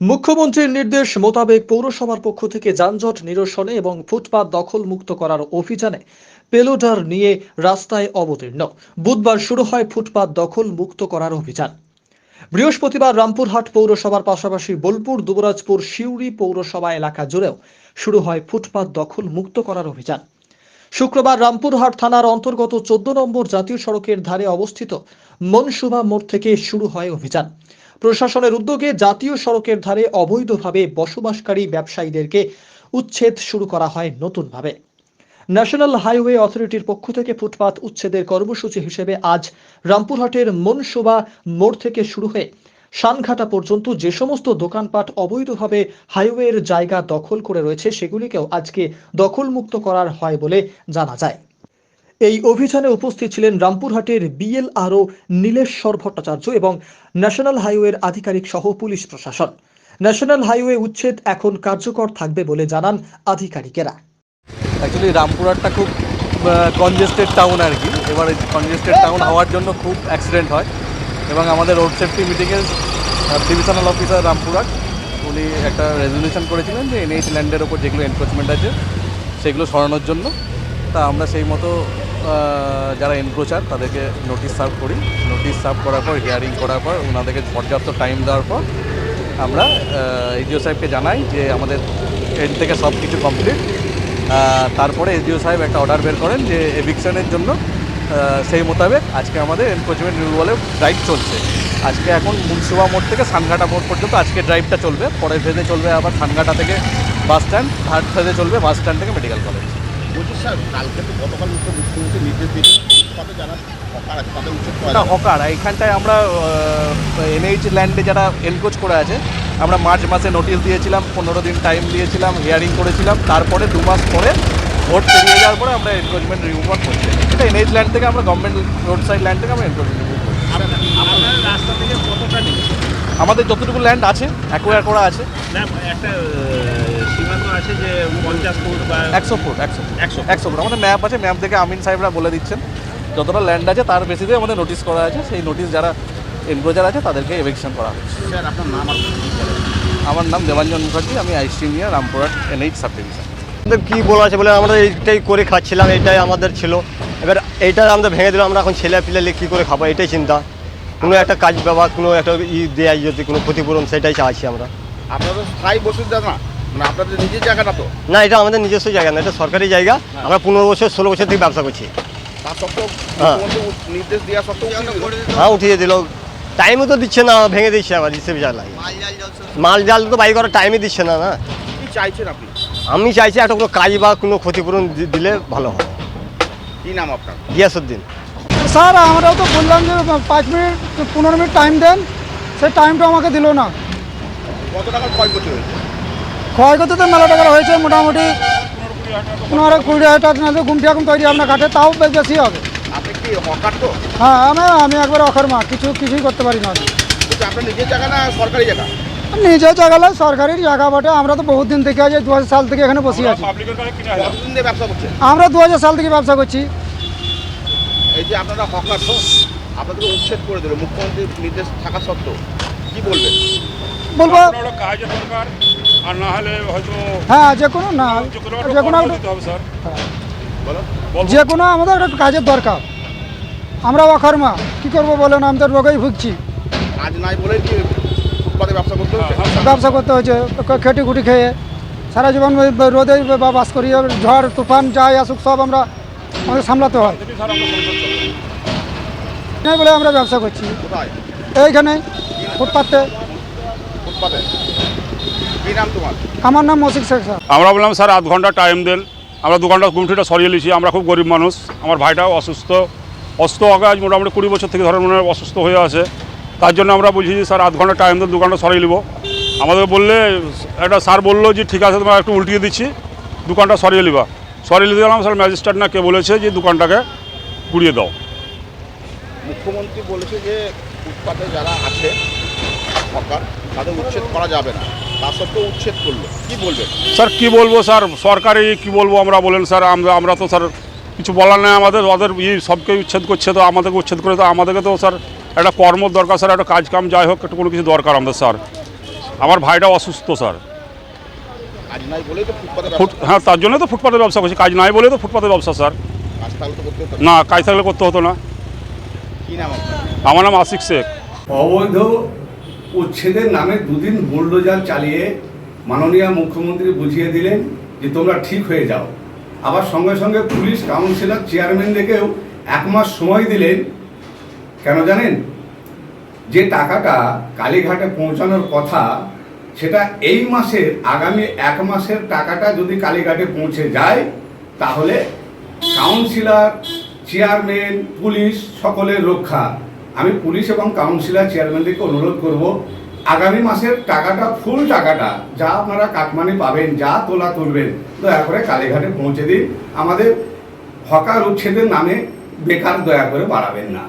মুখ্যমন্ত্রীর নির্দেশ মোতাবেক পৌরসভার পক্ষ থেকে যানজট নিরসনে এবং ফুটপাত দখল মুক্ত করার অভিযানে পেলোডার নিয়ে রাস্তায় অবতীর্ণ। বুধবার শুরু হয় ফুটপাত দখল মুক্ত করার অভিযান। বৃহস্পতিবার রামপুরহাট পৌরসভার পাশাপাশি বোলপুর, দুবরাজপুর, সিউড়ি পৌরসভা এলাকা জুড়েও শুরু হয় ফুটপাত দখল মুক্ত করার অভিযান। শুক্রবার রামপুরহাট থানার অন্তর্গত চোদ্দ নম্বর জাতীয় সড়কের ধারে অবস্থিত মনসুবা মোড় থেকে শুরু হয় অভিযান। প্রশাসনের উদ্যোগে জাতীয় সড়কের ধারে অবৈধভাবে বসবাসকারী ব্যবসায়ীদেরকে উচ্ছেদ শুরু করা হয় নতুনভাবে। ন্যাশনাল হাইওয়ে অথরিটির পক্ষ থেকে ফুটপাত উচ্ছেদের কর্মসূচি হিসেবে আজ রামপুরহাটের মনসুবা মোড় থেকে শুরু হয়ে সানঘাটা পর্যন্ত যে সমস্ত দোকানপাট অবৈধভাবে হাইওয়ের জায়গা দখল করে রয়েছে, সেগুলিকেও আজকে দখলমুক্ত করার হয় বলে জানা যায়। এই অভিযানে উপস্থিত ছিলেন রামপুরহাটের বিএলআরও নীলেশ্বর ভট্টাচার্য এবং ন্যাশনাল হাইওয়ের আধিকারিক সহ পুলিশ প্রশাসন। ন্যাশনাল হাইওয়ে উচ্ছেদ এখন কার্যকর থাকবে বলে জানান আধিকারিকেরা। অ্যাকচুয়ালি রামপুরহাটটা খুব কনজেস্টেড টাউন আর কি। এবার কনজেস্টেড টাউন হওয়ার জন্য খুব অ্যাক্সিডেন্ট হয়। এবং আমাদের রোড সেফটি মিটিংয়ে ডিভিশনাল অফিসার রামপুরহাট, উনি একটা রেজলিউশন করেছিলেন যে এনএইচ ল্যান্ডের ওপর যেগুলো এনক্রোচমেন্ট আছে, সেগুলো সরানোর জন্য। তা আমরা সেই মতো যারা এনক্রোচার, তাদেরকে নোটিশ সার্ভ করি। নোটিশ সার্ভ করার পর হিয়ারিং করার পর, ওনাদেরকে পর্যাপ্ত টাইম দেওয়ার পর, আমরা এসডিও সাহেবকে জানাই যে আমাদের এন্ড থেকে সব কিছু কমপ্লিট তারপরে এসডিও সাহেব একটা অর্ডার বের করেন যে এভিকশনের জন্য সেই মোতাবেক আজকে আমাদের এনক্রোচমেন্ট রিমুভালের ড্রাইভ চলছে। আজকে এখন মুন্সুবা মোড় থেকে সানঘাটা মোড় পর্যন্ত আজকে ড্রাইভটা চলবে। পরের ফেজে চলবে আবার সানঘাটা থেকে বাস স্ট্যান্ড থার্ড ফেজে চলবে বাস স্ট্যান্ড থেকে মেডিকেল কলেজ বলছি স্যার কালকে তো গতকাল মুখ্যমন্ত্রী নির্দেশ দিয়েছেন কত যারা হকার আছে তাদের উচ্ছেদ করা হকার এইখানটায় আমরা এনএইচ ল্যান্ডে যারা এনকোচ করে আছে আমরা মার্চ মাসে নোটিশ দিয়েছিলাম পনেরো দিন টাইম দিয়েছিলাম হিয়ারিং করেছিলাম। তারপরে দু মাস পরে ভোট পেরিয়ে যাওয়ার পরে আমরা এনক্রোচমেন্ট রিমুভার করছি। এটা এনএইচ ল্যান্ড থেকে আমরা গভর্নমেন্ট রোড সাইড ল্যান্ড থেকে আমরা এনক্রোচমেন্ট রিমুভ করছি। রাস্তা থেকে কতটা নেই আমাদের যতটুকু ল্যান্ড আছে অ্যাকোয়ার করা আছে। না একটা আছে যে পঞ্চাশ ফুট বা একশো ফুট একশো একশো একশো ফুট। আমাদের ম্যাপ আছে ম্যাপ থেকে আমিন সাহেবরা বলে দিচ্ছেন। যতটা ল্যান্ড আছে তার বেসিসে আমাদের নোটিশ করা আছে। সেই নোটিশ যারা এনক্রোচার আছে তাদেরকে এভিকশন করা হচ্ছে। স্যার আপনার নাম? আমার নাম দেবাঞ্জন মুখার্জি আমি IC engineer Rampurhat NH sub division আমাদের কী বলা আছে বলে আমরা এইটাই করে খাচ্ছিলাম এইটাই আমাদের ছিল। এবার এইটা আমরা ভেঙে দিলাম আমরা এখন ছেলে পিলে কী করে খাব এটাই চিন্তা। কোনো একটা কাজ ব্যবহার কোনো একটা ই দেয় যদি কোনো ক্ষতিপূরণ সেটাই চাইছি আমরা। আপনারা তো স্থায়ী বসুন্ধরা। না মানে আপনাদের নিজের জায়গাটা তো? না এটা আমাদের নিজস্ব জায়গা না এটা সরকারি জায়গা। আমরা পনেরো বছর ষোলো বছর থেকে ব্যবসা করছি। হ্যাঁ। নির্দেশ দেওয়া সত্ত্বেও উঠিয়ে দিল। হ্যাঁ উঠিয়ে দিল। টাইমও তো দিচ্ছে না ভেঙে দিচ্ছে আবার হিসেবে জ্বালাই মাল জাল তো বাই করার টাইমই দিচ্ছে না না। চাইছেন আপনি? আমি চাইছি একটা কোনো কাজ বা কোনো ক্ষতিপূরণ দিলে ভালো হয়। কি নাম আপনার? গিয়াসুদ্দিন। স্যার আমরাও তো বললাম যে পাঁচ মিনিট পনেরো মিনিট টাইম দেন। সেই টাইমটা আমাকে দিল না। কত টাকার ক্ষয়ক্ষতি হয়েছে? ক্ষয়ক্ষতি তো মেলা টাকা হয়েছে মোটামুটি পনেরো কুড়ি হাজার টাকা না গুমটি এখন তৈরি আপনার কাটে তাও বেশ বেশি হবে। আপনি কি হকার তো? হ্যাঁ আমি আমি একবার অখর মা কিছু কিছুই করতে পারি না। নিজের জায়গা না সরকারি জায়গা? নিজের জায়গালে সরকারি জায়গা বটে। আমরা তো বহুত দিন থেকে আছি দু হাজার সাল থেকে এখানে বসে আছি। আমরা দু হাজার সাল থেকে ব্যবসা করছি। এই যে আপনারা হকার আপনাদের উচ্ছেদ করে দিল মুখ্যমন্ত্রীর নির্দেশ থাকা সত্ত্বেও কি বলবেন? বলব দরকার। আর না হলে হয়তো হ্যাঁ যে কোনো না যে কোনো যে কোনো একটা দিতে হবে স্যার। যে কোনো আমাদের একটা কাজের দরকার। আমরা অকর্মা কী করব বলেন? আমি তো রোগেই ভুগছি। কাজ নাই বলে কি ফুটপাতে ব্যবসা করতে হচ্ছে? ব্যবসা করতে হয়েছে খেটে খুঁটি খেয়ে। সারা জীবন রোদে বা- বাস করি ঝড় তুফান যাই আসুক সব আমরা আমাদের সামলাতে হয়। আমরা। এই বলে আমরা ব্যবসা করছি। এইখানে ফুটপাতে। ফুটপাতে? কি নাম তোমার? আমার নাম মসিক শেখ স্যার। আমরা বললাম স্যার আধ ঘণ্টা টাইম দেন। আমরা দু দোকানটা গুমঠিটা সরিয়ে নিয়েছি। আমরা খুব গরিব মানুষ। আমার ভাইটাও অসুস্থ। অসুস্থ আগে আজ মোটামুটি কুড়ি বছর থেকে ধরেন মনে হয় অসুস্থ হয়ে আছে। তার জন্য আমরা বলছি যে স্যার আধ ঘণ্টা টাইম দেন দোকানটা সরিয়ে নিব। আমাদের বললে একটা স্যার বলল যে ঠিক আছে তোমার একটু উল্টিয়ে দিচ্ছি। দোকানটা সরিয়ে নিবা। সরিয়ে নিতে গেলাম স্যার ম্যাজিস্ট্রেট না কে বলেছে যে দোকানটাকে পুড়িয়ে দাও। মুখ্যমন্ত্রী বলেছে যে ফুটপাতে যারা আছে হকার তাদের উচ্ছেদ করা যাবে না। উচ্ছেদ করল। কি বলবেন? স্যার কি বলব স্যার? সরকারি কি বলব আমরা বলেন স্যার আমরা আমরা তো স্যার কিছু বলার নেই আমাদের ওদের ই সবকে উচ্ছেদ করছে তো আমাদেরকে উচ্ছেদ করে তো আমাদেরকে তো স্যার একটা কর্ম দরকার স্যার একটা কাজ কাম যাই হোক একটু কোনো কিছু দরকার আমাদের স্যার। আমার ভাইটা অসুস্থ স্যার। হ্যাঁ তার জন্য তো ফুটপাতের ব্যবসা করছি। কাজ নাই বলে তো ফুটপাতের ব্যবসা স্যার। না কাজ থাকলে করতে হতো না। কি নাম আপনার? আমার নাম আশিক শেখ। অবৈধ উচ্ছেদের নামে দুদিন বুলডোজার চালিয়ে মাননীয় মুখ্যমন্ত্রী বুঝিয়ে দিলেন যে তোমরা ঠিক হয়ে যাও। আবার সঙ্গে সঙ্গে পুলিশ কাউন্সিলর চেয়ারম্যানদেরকেও এক মাস সময় দিলেন। কেন জানেন? যে টাকাটা কালীঘাটে পৌঁছানোর কথা, সেটা এই মাসের, আগামী এক মাসের টাকাটা যদি কালীঘাটে পৌঁছে যায়, তাহলে কাউন্সিলর, চেয়ারম্যান, পুলিশ সকলের রক্ষা। আমি পুলিশ এবং কাউন্সিলর চেয়ারম্যানদেরকে অনুরোধ করব, আগামী মাসের টাকাটা, ফুল টাকাটা যা আপনারা কাটমানি পাবেন, যা তোলা তুলবেন, দয়া করে কালীঘাটে পৌঁছে দিন। আমাদের হকার উচ্ছেদের নামে বেকার দয়া করে বাড়াবেন না।